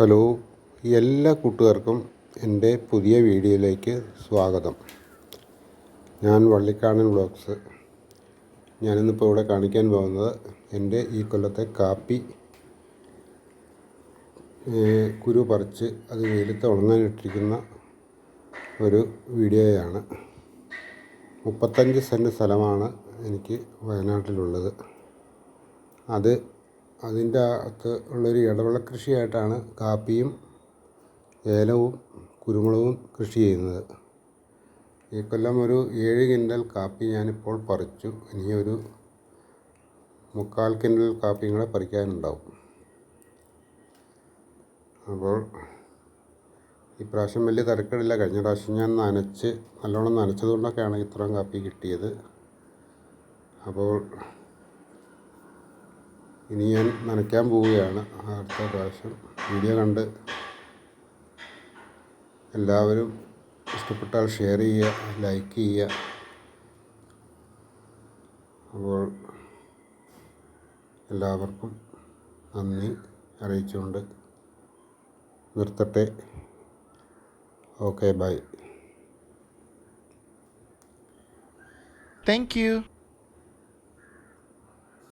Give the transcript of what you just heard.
Hello എല്ലാ കൂട്ടുകാർക്കും എന്റെ പുതിയ വീഡിയോയിലേക്ക് സ്വാഗതം. ഞാൻ വള്ളിക്കാണൻ വ്ളോഗ്സ്. ഞാനിന്നിപ്പോൾ ഇവിടെ കാണിക്കാൻ പോകുന്നത് എന്റെ ഈ കൊല്ലത്തെ കാപ്പി കുരു പറിച്ച് അത് വെയിലത്ത് ഉണങ്ങാനിട്ടിരിക്കുന്ന ഒരു വീഡിയോയാണ്. മുപ്പത്തഞ്ച് സെന്റ് സ്ഥലമാണ് എനിക്ക് വയനാട്ടിലുള്ളത്. അത് അതിന്റെ അകത്ത് ഉള്ളൊരു ഇടവിള കൃഷിയായിട്ടാണ് കാപ്പിയും ഏലവും കുരുമുളകും കൃഷി ചെയ്യുന്നത്. ഈ കൊല്ലം ഒരു ഏഴ് കിൻഡൽ കാപ്പി ഞാനിപ്പോൾ പറിച്ചു. ഇനിയൊരു മുക്കാൽ കിൻഡൽ കാപ്പിയും കൂടെ പറിക്കാനുണ്ടാവും. അപ്പോൾ ഈ പ്രാവശ്യം വലിയ തിരക്കടില്ല. കഴിഞ്ഞ പ്രാവശ്യം ഞാൻ നനച്ച് നല്ലോണം നനച്ചതുകൊണ്ടൊക്കെയാണ് ഇത്രയും കാപ്പി കിട്ടിയത്. അപ്പോൾ ഇനി ഞാൻ നനയ്ക്കാൻ പോവുകയാണ്. അടുത്ത പ്രാവശ്യം വീഡിയോ കണ്ട് എല്ലാവരും ഇഷ്ടപ്പെട്ടാൽ ഷെയർ ചെയ്യുക ലൈക്ക് ചെയ്യുക. അപ്പോൾ എല്ലാവർക്കും നന്ദി അറിയിച്ചുകൊണ്ട് നിർത്തട്ടെ. Okay bye thank you.